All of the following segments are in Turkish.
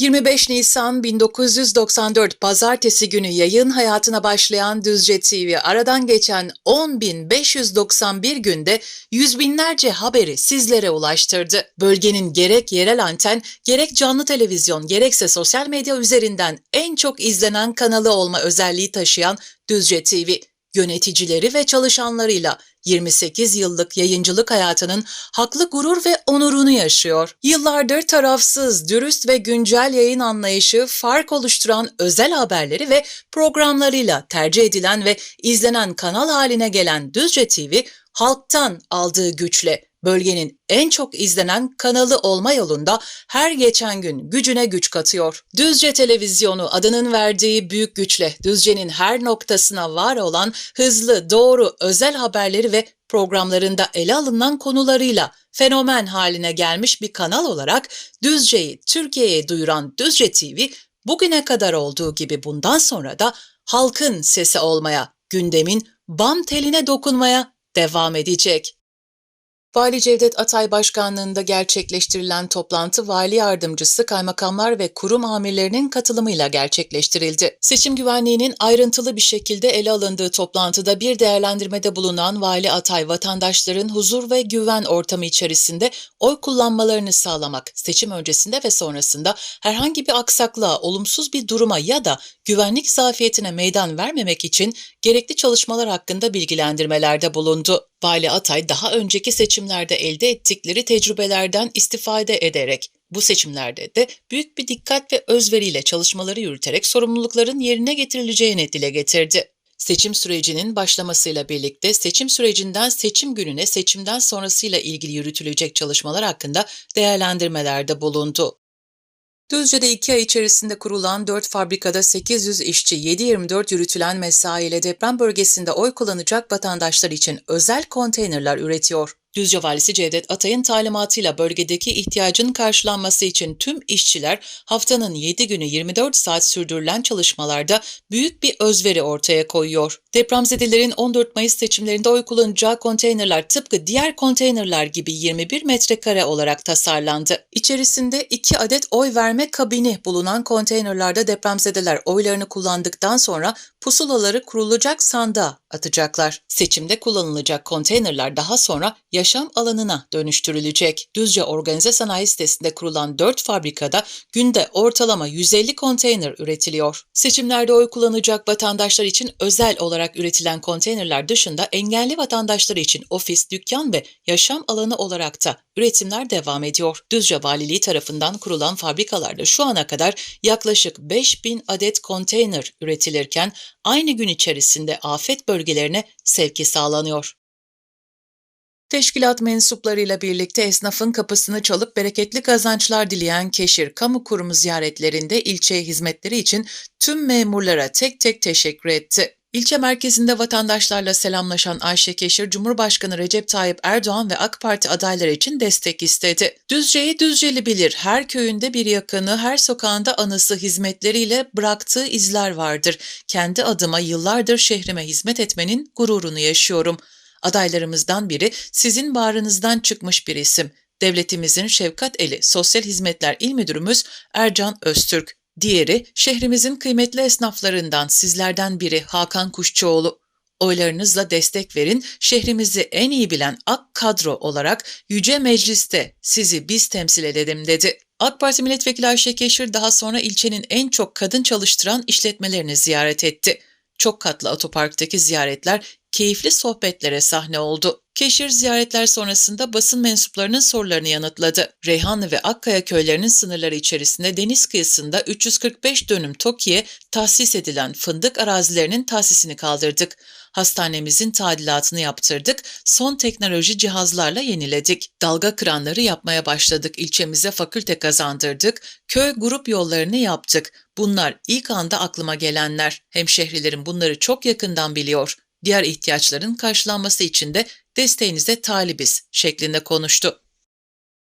25 Nisan 1994 Pazartesi günü yayın hayatına başlayan Düzce TV aradan geçen 10.591 günde yüz binlerce haberi sizlere ulaştırdı. Bölgenin gerek yerel anten, gerek canlı televizyon, gerekse sosyal medya üzerinden en çok izlenen kanalı olma özelliği taşıyan Düzce TV, yöneticileri ve çalışanlarıyla 28 yıllık yayıncılık hayatının haklı gurur ve onurunu yaşıyor. Yıllardır tarafsız, dürüst ve güncel yayın anlayışı fark oluşturan özel haberleri ve programlarıyla tercih edilen ve izlenen kanal haline gelen Düzce TV, halktan aldığı güçle bölgenin en çok izlenen kanalı olma yolunda her geçen gün gücüne güç katıyor. Düzce Televizyonu adının verdiği büyük güçle Düzce'nin her noktasına var olan hızlı, doğru, özel haberleri ve programlarında ele alınan konularıyla fenomen haline gelmiş bir kanal olarak Düzce'yi Türkiye'ye duyuran Düzce TV bugüne kadar olduğu gibi bundan sonra da halkın sesi olmaya, gündemin bam teline dokunmaya devam edecek. Vali Cevdet Atay Başkanlığında gerçekleştirilen toplantı vali yardımcısı, kaymakamlar ve kurum amirlerinin katılımıyla gerçekleştirildi. Seçim güvenliğinin ayrıntılı bir şekilde ele alındığı toplantıda bir değerlendirmede bulunan Vali Atay, vatandaşların huzur ve güven ortamı içerisinde oy kullanmalarını sağlamak, seçim öncesinde ve sonrasında herhangi bir aksaklığa, olumsuz bir duruma ya da güvenlik zafiyetine meydan vermemek için gerekli çalışmalar hakkında bilgilendirmelerde bulundu. Vali Atay daha önceki seçimlerde elde ettikleri tecrübelerden istifade ederek bu seçimlerde de büyük bir dikkat ve özveriyle çalışmaları yürüterek sorumlulukların yerine getirileceğini dile getirdi. Seçim sürecinin başlamasıyla birlikte seçim sürecinden seçim gününe seçimden sonrasıyla ilgili yürütülecek çalışmalar hakkında değerlendirmelerde bulundu. Düzce'de iki ay içerisinde kurulan 4 fabrikada 800 işçi 7-24 yürütülen mesaiyle deprem bölgesinde oy kullanacak vatandaşlar için özel konteynerler üretiyor. Düzce Valisi Cevdet Atay'ın talimatıyla bölgedeki ihtiyacın karşılanması için tüm işçiler haftanın 7 günü 24 saat sürdürülen çalışmalarda büyük bir özveri ortaya koyuyor. Depremzedelerin 14 Mayıs seçimlerinde oy kullanacağı konteynerler tıpkı diğer konteynerler gibi 21 metrekare olarak tasarlandı. İçerisinde 2 adet oy verme kabini bulunan konteynerlarda depremzedeler oylarını kullandıktan sonra pusulaları kurulacak sandığa atacaklar. Seçimde kullanılacak konteynerler daha sonra yaşam alanına dönüştürülecek. Düzce Organize Sanayi Sitesi'nde kurulan 4 fabrikada günde ortalama 150 konteyner üretiliyor. Seçimlerde oy kullanacak vatandaşlar için özel olarak üretilen konteynerler dışında engelli vatandaşlar için ofis, dükkan ve yaşam alanı olarak da üretimler devam ediyor. Düzce Valiliği tarafından kurulan fabrikalarda şu ana kadar yaklaşık 5000 adet konteyner üretilirken aynı gün içerisinde afet bölgelerine sevki sağlanıyor. Teşkilat mensuplarıyla birlikte esnafın kapısını çalıp bereketli kazançlar dileyen Keşir Kamu Kurumu ziyaretlerinde ilçeye hizmetleri için tüm memurlara tek tek teşekkür etti. İlçe merkezinde vatandaşlarla selamlaşan Ayşe Keşir, Cumhurbaşkanı Recep Tayyip Erdoğan ve AK Parti adayları için destek istedi. Düzce'yi Düzceli bilir, her köyünde bir yakını, her sokağında anısı hizmetleriyle bıraktığı izler vardır. Kendi adıma yıllardır şehrime hizmet etmenin gururunu yaşıyorum. Adaylarımızdan biri sizin bağrınızdan çıkmış bir isim. Devletimizin şefkat eli Sosyal Hizmetler İl Müdürümüz Ercan Öztürk. Diğeri şehrimizin kıymetli esnaflarından sizlerden biri Hakan Kuşçuoğlu. Oylarınızla destek verin, şehrimizi en iyi bilen AK kadro olarak Yüce Meclis'te sizi biz temsil edelim dedi. AK Parti Milletvekili Ayşe Keşir daha sonra ilçenin en çok kadın çalıştıran işletmelerini ziyaret etti. Çok katlı otoparktaki ziyaretler keyifli sohbetlere sahne oldu. Keşir ziyaretler sonrasında basın mensuplarının sorularını yanıtladı. Reyhanlı ve Akkaya köylerinin sınırları içerisinde deniz kıyısında 345 dönüm TOKİ'ye tahsis edilen fındık arazilerinin tahsisini kaldırdık. Hastanemizin tadilatını yaptırdık, son teknoloji cihazlarla yeniledik. Dalga kıranları yapmaya başladık, ilçemize fakülte kazandırdık, köy grup yollarını yaptık. Bunlar ilk anda aklıma gelenler. Hemşehrilerim bunları çok yakından biliyor. Diğer ihtiyaçların karşılanması için de desteğinize talibiz şeklinde konuştu.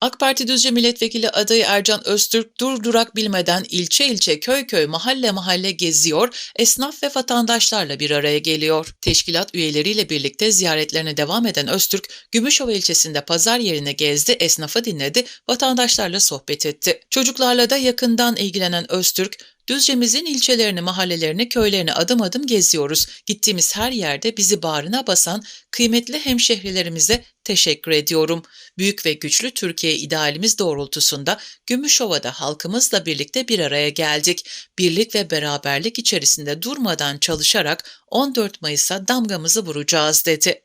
AK Parti Düzce Milletvekili adayı Ercan Öztürk durdurak bilmeden ilçe ilçe köy köy mahalle mahalle geziyor, esnaf ve vatandaşlarla bir araya geliyor. Teşkilat üyeleriyle birlikte ziyaretlerine devam eden Öztürk, Gümüşova ilçesinde pazar yerine gezdi, esnafı dinledi, vatandaşlarla sohbet etti. Çocuklarla da yakından ilgilenen Öztürk, Düzce'mizin ilçelerini, mahallelerini, köylerini adım adım geziyoruz. Gittiğimiz her yerde bizi bağrına basan kıymetli hemşehrilerimize teşekkür ediyorum. Büyük ve güçlü Türkiye idealimiz doğrultusunda Gümüşova'da halkımızla birlikte bir araya geldik. Birlik ve beraberlik içerisinde durmadan çalışarak 14 Mayıs'a damgamızı vuracağız dedi.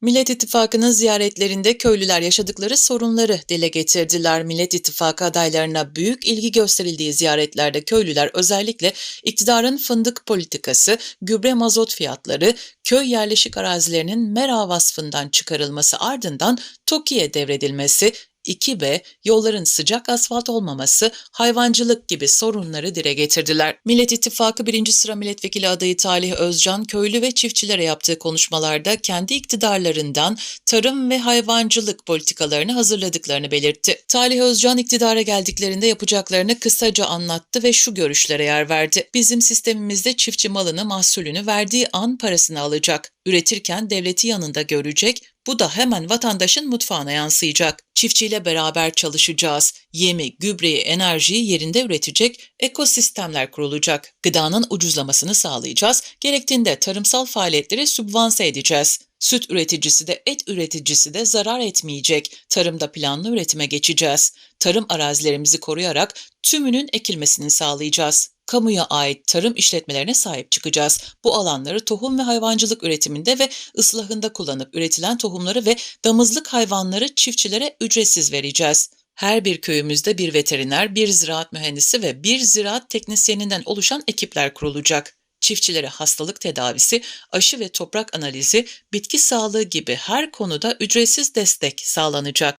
Millet İttifakı'nın ziyaretlerinde köylüler yaşadıkları sorunları dile getirdiler. Millet İttifakı adaylarına büyük ilgi gösterildiği ziyaretlerde köylüler özellikle iktidarın fındık politikası, gübre mazot fiyatları, köy yerleşik arazilerinin mera vasfından çıkarılması ardından TOKİ'ye devredilmesi, 2B, yolların sıcak asfalt olmaması, hayvancılık gibi sorunları dile getirdiler. Millet İttifakı 1. sıra milletvekili adayı Talih Özcan, köylü ve çiftçilere yaptığı konuşmalarda kendi iktidarlarından tarım ve hayvancılık politikalarını hazırladıklarını belirtti. Talih Özcan iktidara geldiklerinde yapacaklarını kısaca anlattı ve şu görüşlere yer verdi. Bizim sistemimizde çiftçi malını, mahsulünü verdiği an parasını alacak. Üretirken devleti yanında görecek, bu da hemen vatandaşın mutfağına yansıyacak. Çiftçiyle beraber çalışacağız. Yemi, gübreyi, enerjiyi yerinde üretecek ekosistemler kurulacak. Gıdanın ucuzlamasını sağlayacağız. Gerektiğinde tarımsal faaliyetleri sübvanse edeceğiz. Süt üreticisi de et üreticisi de zarar etmeyecek. Tarımda planlı üretime geçeceğiz. Tarım arazilerimizi koruyarak tümünün ekilmesini sağlayacağız kamuya ait tarım işletmelerine sahip çıkacağız. Bu alanları tohum ve hayvancılık üretiminde ve ıslahında kullanıp üretilen tohumları ve damızlık hayvanları çiftçilere ücretsiz vereceğiz. Her bir köyümüzde bir veteriner, bir ziraat mühendisi ve bir ziraat teknisyeninden oluşan ekipler kurulacak. Çiftçilere hastalık tedavisi, aşı ve toprak analizi, bitki sağlığı gibi her konuda ücretsiz destek sağlanacak.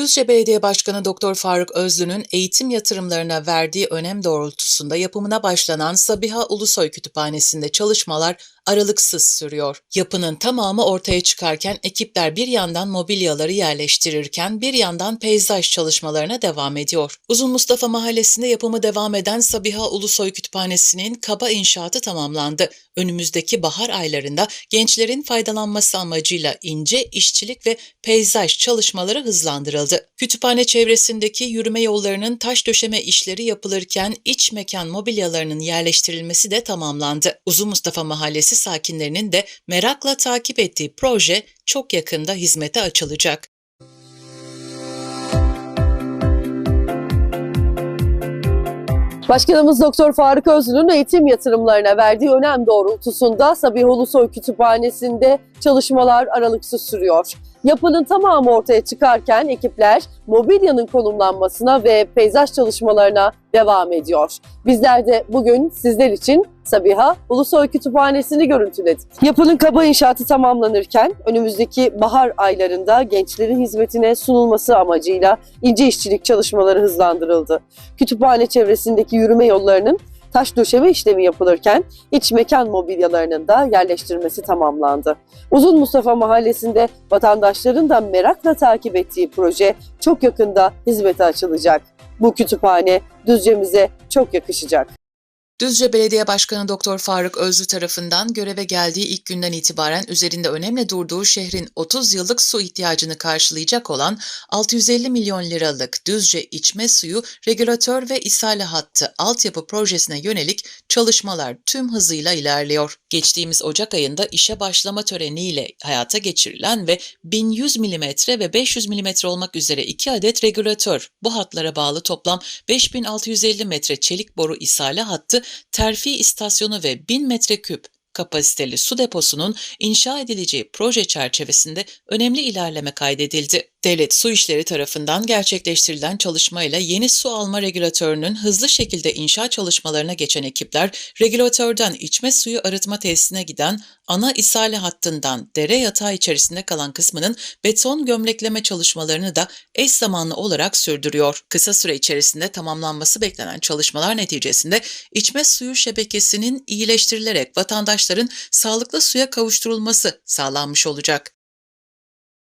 Düzce Belediye Başkanı Doktor Faruk Özlü'nün eğitim yatırımlarına verdiği önem doğrultusunda yapımına başlanan Sabiha Ulusoy Kütüphanesi'nde çalışmalar aralıksız sürüyor. Yapının tamamı ortaya çıkarken ekipler bir yandan mobilyaları yerleştirirken bir yandan peyzaj çalışmalarına devam ediyor. Uzun Mustafa Mahallesi'nde yapımı devam eden Sabiha Ulusoy Kütüphanesi'nin kaba inşaatı tamamlandı. Önümüzdeki bahar aylarında gençlerin faydalanması amacıyla ince işçilik ve peyzaj çalışmaları hızlandırıldı. Kütüphane çevresindeki yürüme yollarının taş döşeme işleri yapılırken iç mekan mobilyalarının yerleştirilmesi de tamamlandı. Uzun Mustafa Mahallesi sakinlerinin de merakla takip ettiği proje çok yakında hizmete açılacak. Başkanımız Doktor Faruk Özlü'nün eğitim yatırımlarına verdiği önem doğrultusunda Sabiha Ulusoy Kütüphanesi'nde çalışmalar aralıksız sürüyor. Yapının tamamı ortaya çıkarken ekipler mobilyanın konumlanmasına ve peyzaj çalışmalarına devam ediyor. Bizler de bugün sizler için Sabiha Ulusoy Kütüphanesi'ni görüntüledik. Yapının kaba inşaatı tamamlanırken önümüzdeki bahar aylarında gençlerin hizmetine sunulması amacıyla ince işçilik çalışmaları hızlandırıldı. Kütüphane çevresindeki yürüme yollarının taş döşeme işlemi yapılırken iç mekan mobilyalarının da yerleştirilmesi tamamlandı. Uzun Mustafa Mahallesi'nde vatandaşların da merakla takip ettiği proje çok yakında hizmete açılacak. Bu kütüphane Düzce'mize çok yakışacak. Düzce Belediye Başkanı Doktor Faruk Özlü tarafından göreve geldiği ilk günden itibaren üzerinde önemli durduğu şehrin 30 yıllık su ihtiyacını karşılayacak olan 650 milyon liralık Düzce içme suyu regülatör ve isale hattı altyapı projesine yönelik çalışmalar tüm hızıyla ilerliyor. Geçtiğimiz Ocak ayında işe başlama töreniyle hayata geçirilen ve 1100 mm ve 500 mm olmak üzere iki adet regülatör, bu hatlara bağlı toplam 5650 metre çelik boru isale hattı terfi istasyonu ve 1000 metreküp kapasiteli su deposunun inşa edileceği proje çerçevesinde önemli ilerleme kaydedildi. Devlet Su İşleri tarafından gerçekleştirilen çalışmayla yeni su alma regülatörünün hızlı şekilde inşa çalışmalarına geçen ekipler, regülatörden içme suyu arıtma tesisine giden ana isale hattından dere yatağı içerisinde kalan kısmının beton gömlekleme çalışmalarını da eş zamanlı olarak sürdürüyor. Kısa süre içerisinde tamamlanması beklenen çalışmalar neticesinde içme suyu şebekesinin iyileştirilerek vatandaşların sağlıklı suya kavuşturulması sağlanmış olacak.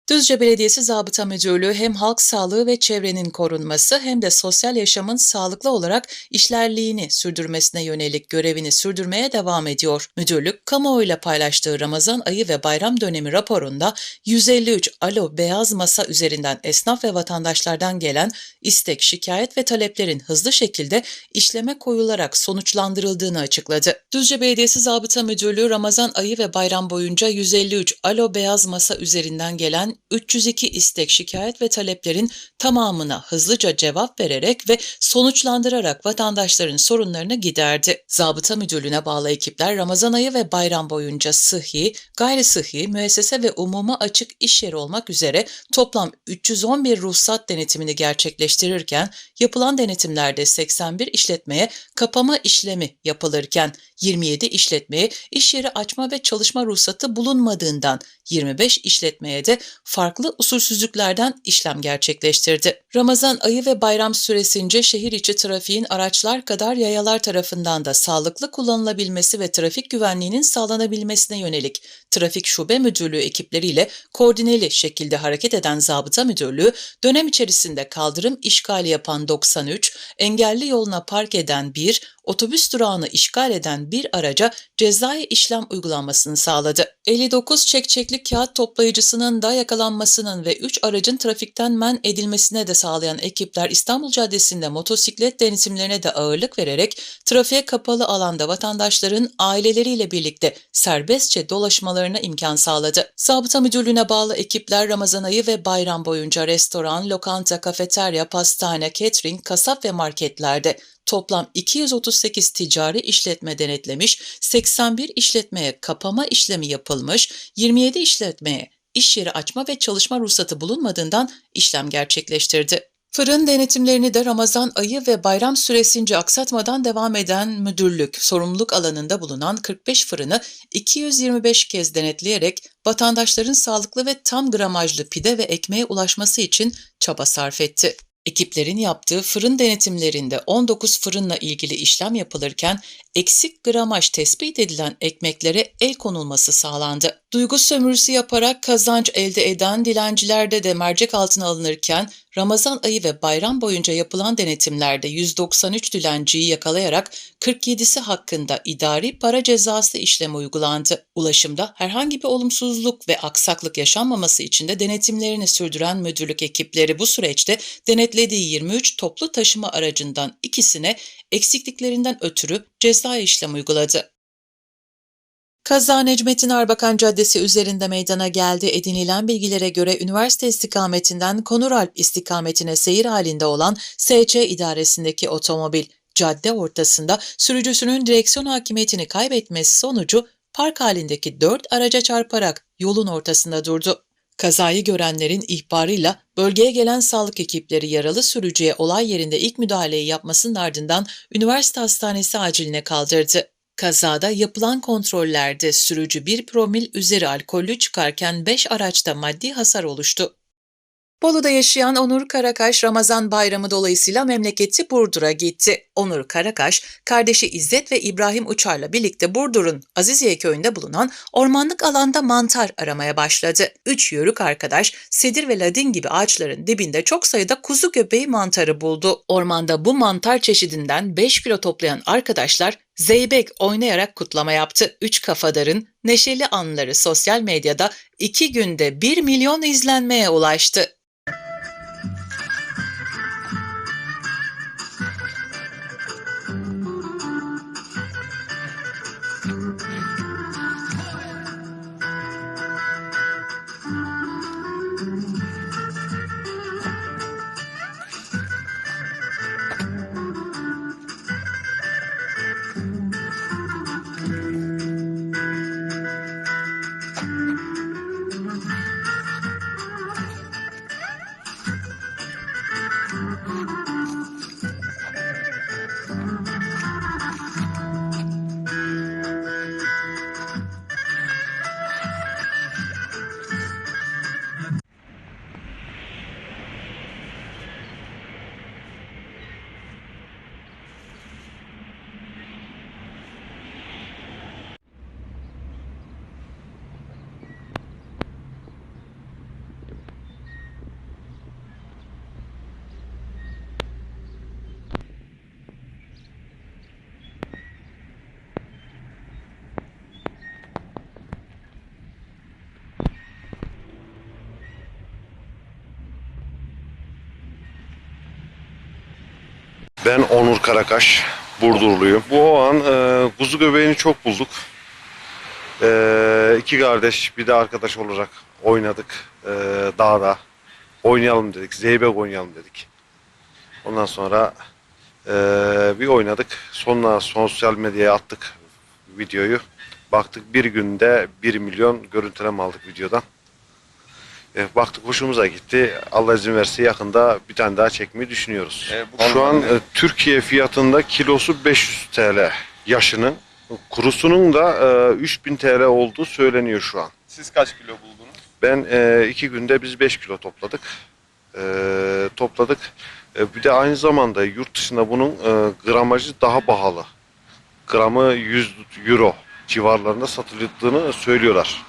Düzce Belediyesi Zabıta Müdürlüğü hem halk sağlığı ve çevrenin korunması hem de sosyal yaşamın sağlıklı olarak işlerliğini sürdürmesine yönelik görevini sürdürmeye devam ediyor. Müdürlük, kamuoyuyla paylaştığı Ramazan ayı ve bayram dönemi raporunda 153 Alo Beyaz Masa üzerinden esnaf ve vatandaşlardan gelen istek, şikayet ve taleplerin hızlı şekilde işleme koyularak sonuçlandırıldığını açıkladı. Düzce Belediyesi Zabıta Müdürlüğü Ramazan ayı ve bayram boyunca 153 Alo Beyaz Masa üzerinden gelen 302 istek, şikayet ve taleplerin tamamına hızlıca cevap vererek ve sonuçlandırarak vatandaşların sorunlarını giderdi. Zabıta Müdürlüğü'ne bağlı ekipler Ramazan ayı ve bayram boyunca sıhhi, gayri sıhhi, müessese ve umuma açık iş yeri olmak üzere toplam 311 ruhsat denetimini gerçekleştirirken yapılan denetimlerde 81 işletmeye kapama işlemi yapılırken 27 işletmeye iş yeri açma ve çalışma ruhsatı bulunmadığından 25 işletmeye de farklı usulsüzlüklerden işlem gerçekleştirdi. Ramazan ayı ve bayram süresince şehir içi trafiğin araçlar kadar yayalar tarafından da sağlıklı kullanılabilmesi ve trafik güvenliğinin sağlanabilmesine yönelik Trafik Şube Müdürlüğü ekipleriyle koordineli şekilde hareket eden Zabıta Müdürlüğü dönem içerisinde kaldırım işgali yapan 93, engelli yoluna park eden 1, otobüs durağını işgal eden bir araca cezai işlem uygulanmasını sağladı. 59 çekçekli kağıt toplayıcısının da yakalanmasının ve 3 aracın trafikten men edilmesine de sağlayan ekipler İstanbul Caddesi'nde motosiklet denetimlerine de ağırlık vererek trafiğe kapalı alanda vatandaşların aileleriyle birlikte serbestçe dolaşmalarına imkan sağladı. Zabıta Müdürlüğü'ne bağlı ekipler Ramazan ayı ve bayram boyunca restoran, lokanta, kafeterya, pastane, catering, kasap ve marketlerde toplam 238 ticari işletme denetlemiş, 81 işletmeye kapama işlemi yapılmış, 27 işletmeye iş yeri açma ve çalışma ruhsatı bulunmadığından işlem gerçekleştirdi. Fırın denetimlerini de Ramazan ayı ve bayram süresince aksatmadan devam eden müdürlük sorumluluk alanında bulunan 45 fırını 225 kez denetleyerek vatandaşların sağlıklı ve tam gramajlı pide ve ekmeğe ulaşması için çaba sarf etti. Ekiplerin yaptığı fırın denetimlerinde 19 fırınla ilgili işlem yapılırken eksik gramaj tespit edilen ekmeklere el konulması sağlandı. Duygu sömürüsü yaparak kazanç elde eden dilencilerde de mercek altına alınırken Ramazan ayı ve bayram boyunca yapılan denetimlerde 193 dilenciyi yakalayarak 47'si hakkında idari para cezası işlemi uygulandı. Ulaşımda herhangi bir olumsuzluk ve aksaklık yaşanmaması için de denetimlerini sürdüren müdürlük ekipleri bu süreçte denetlediği 23 toplu taşıma aracından ikisine eksikliklerinden ötürü ceza işlem uyguladı. Kaza Necmettin Arbakan Caddesi üzerinde meydana geldi. Edinilen bilgilere göre üniversite istikametinden Konuralp istikametine seyir halinde olan SC idaresindeki otomobil cadde ortasında sürücüsünün direksiyon hakimiyetini kaybetmesi sonucu park halindeki dört araca çarparak yolun ortasında durdu. Kazayı görenlerin ihbarıyla bölgeye gelen sağlık ekipleri yaralı sürücüye olay yerinde ilk müdahaleyi yapmasının ardından üniversite hastanesi aciline kaldırdı. Kazada yapılan kontrollerde sürücü 1 promil üzeri alkollü çıkarken 5 araçta maddi hasar oluştu. Bolu'da yaşayan Onur Karakaş Ramazan bayramı dolayısıyla memleketi Burdur'a gitti. Onur Karakaş, kardeşi İzzet ve İbrahim Uçar'la birlikte Burdur'un Aziziye köyünde bulunan ormanlık alanda mantar aramaya başladı. Üç yörük arkadaş sedir ve ladin gibi ağaçların dibinde çok sayıda kuzu göbeği mantarı buldu. Ormanda bu mantar çeşidinden 5 kilo toplayan arkadaşlar zeybek oynayarak kutlama yaptı. Üç kafadarın neşeli anları sosyal medyada iki günde 1 milyon izlenmeye ulaştı. Mm-hmm. Ben Onur Karakaş, Burdurluyum. Bu an e, kuzu göbeğini çok bulduk. E, iki kardeş bir de arkadaş olarak oynadık e, dağda. Oynayalım dedik, zeybek oynayalım dedik. Ondan sonra e, bir oynadık. Sonra sosyal medyaya attık videoyu. Baktık bir günde 1 milyon görüntüleme aldık videodan. E, baktık hoşumuza gitti. Allah izin verirse yakında bir tane daha çekmeyi düşünüyoruz. E, bu Şu an e, Türkiye fiyatında kilosu 500 TL yaşının. Kurusunun da e, 3000 TL olduğu söyleniyor şu an. Siz kaç kilo buldunuz? Ben e, iki günde biz 5 kilo topladık. E, topladık. E, bir de aynı zamanda yurt dışında bunun e, gramajı daha pahalı. Gramı 100 euro civarlarında satıldığını söylüyorlar.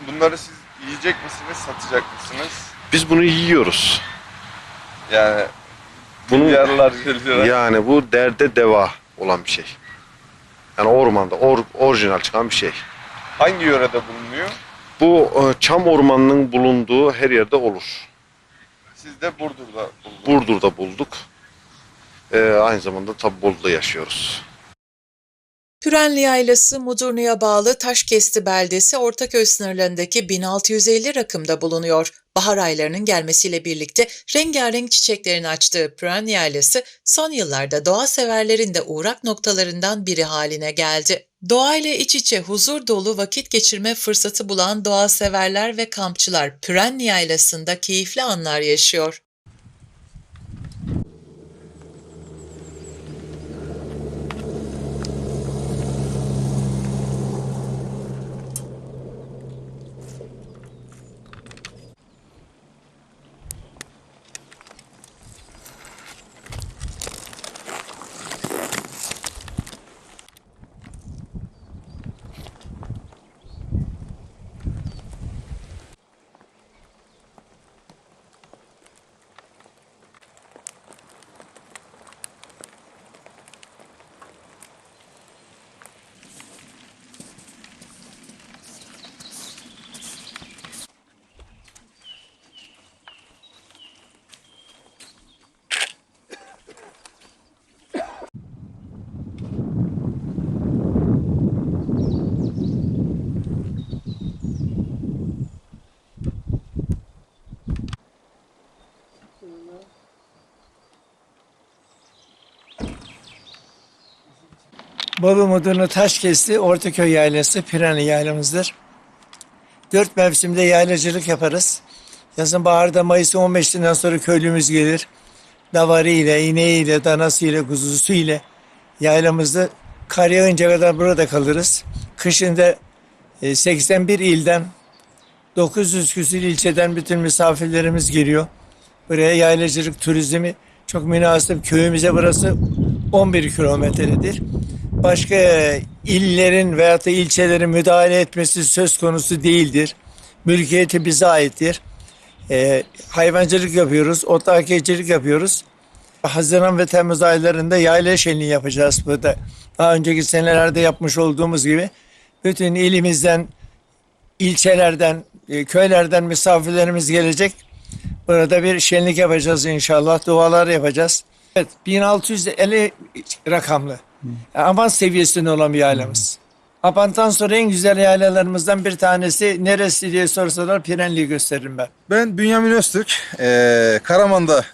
Bunları siz yiyecek misiniz, satacak mısınız? Biz bunu yiyoruz. Yani Bunun yarılar geliyor. yani bu derde deva olan bir şey. Yani ormanda or, orijinal çıkan bir şey. Hangi yörede bulunuyor? Bu e, çam ormanının bulunduğu her yerde olur. Siz de Burdur'da buldunuz. Burdur'da bulduk. E, aynı zamanda tabi Bolu'da yaşıyoruz. Pürenli Yaylası, Mudurnu'ya bağlı Taşkesti beldesi Ortaköy sınırlarındaki 1650 rakımda bulunuyor. Bahar aylarının gelmesiyle birlikte rengarenk çiçeklerin açtığı Pürenli Yaylası son yıllarda doğa severlerin de uğrak noktalarından biri haline geldi. Doğayla iç içe huzur dolu vakit geçirme fırsatı bulan doğa severler ve kampçılar Pürenli Yaylası'nda keyifli anlar yaşıyor. Bolu Mudurnu Taşkesti Ortaköy Yaylası Pirani yaylamızdır. Dört mevsimde yaylacılık yaparız. Yazın baharda Mayıs'ın 15'inden sonra köylümüz gelir. Davarı ile, ineğiyle, danası ile, kuzusu ile yaylamızda kar yağınca kadar burada kalırız. Kışında e, 81 ilden 900 küsur ilçeden bütün misafirlerimiz geliyor. Buraya yaylacılık turizmi çok münasip. Köyümüze burası 11 kilometredir. Başka illerin veyahut da ilçelerin müdahale etmesi söz konusu değildir. Mülkiyeti bize aittir. Ee, hayvancılık yapıyoruz, otlakiyecilik yapıyoruz. Haziran ve Temmuz aylarında yayla şenliği yapacağız burada. Daha önceki senelerde yapmış olduğumuz gibi bütün ilimizden, ilçelerden, e, köylerden misafirlerimiz gelecek. Burada bir şenlik yapacağız inşallah. Dualar yapacağız. Evet 1650 rakamlı. Aman seviyesinde olan bir yaylamız. Apan'tan sonra en güzel yaylalarımızdan bir tanesi neresi diye sorsalar Pirenli'yi gösteririm ben. Ben Bünyamin Öztürk. Ee, Karaman'da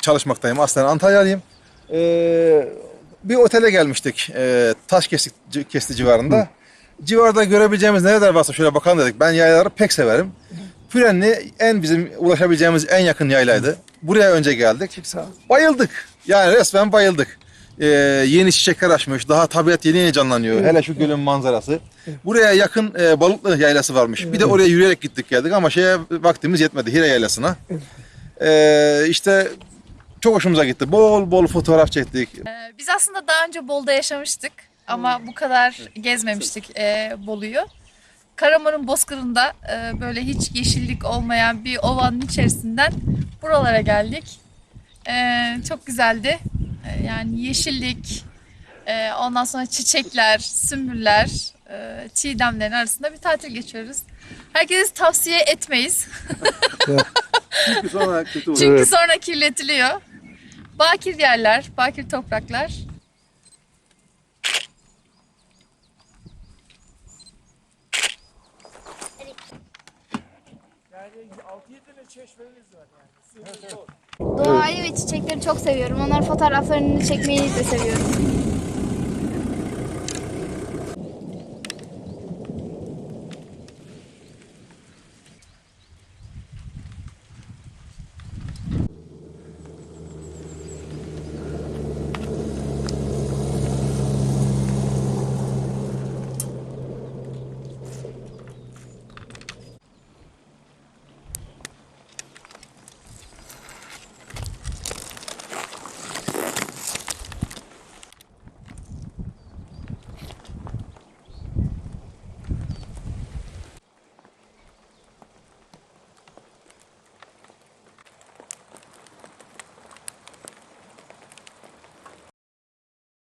çalışmaktayım. Aslen Antalyalıyım. Ee, bir otele gelmiştik. Ee, taş kesti, kesti civarında. Civarda görebileceğimiz nereler varsa şöyle bakalım dedik. Ben yaylaları pek severim. Pürenli en bizim ulaşabileceğimiz en yakın yaylaydı. Buraya önce geldik. Bayıldık. Yani resmen bayıldık. Ee, yeni çiçekler açmış. Daha tabiat yeni yeni canlanıyor. Hele şu gölün manzarası. Buraya yakın e, Balıklı yaylası varmış. Bir de oraya yürüyerek gittik geldik ama şeye vaktimiz yetmedi Hire yaylasına. Ee, işte çok hoşumuza gitti. Bol bol fotoğraf çektik. Ee, Biz aslında daha önce Bolu'da yaşamıştık ama bu kadar gezmemiştik e, Bolu'yu. Karaman'ın bozkırında e, böyle hiç yeşillik olmayan bir ovanın içerisinden buralara geldik. E, çok güzeldi. E, yani yeşillik, e, ondan sonra çiçekler, sümbüller, e, çiğdemlerin arasında bir tatil geçiyoruz. Herkese tavsiye etmeyiz. Çünkü sonra kötü Çünkü sonra kirletiliyor. Bakir yerler, bakir topraklar. Doğayı ve çiçekleri çok seviyorum. Onların fotoğraflarını çekmeyi de seviyorum.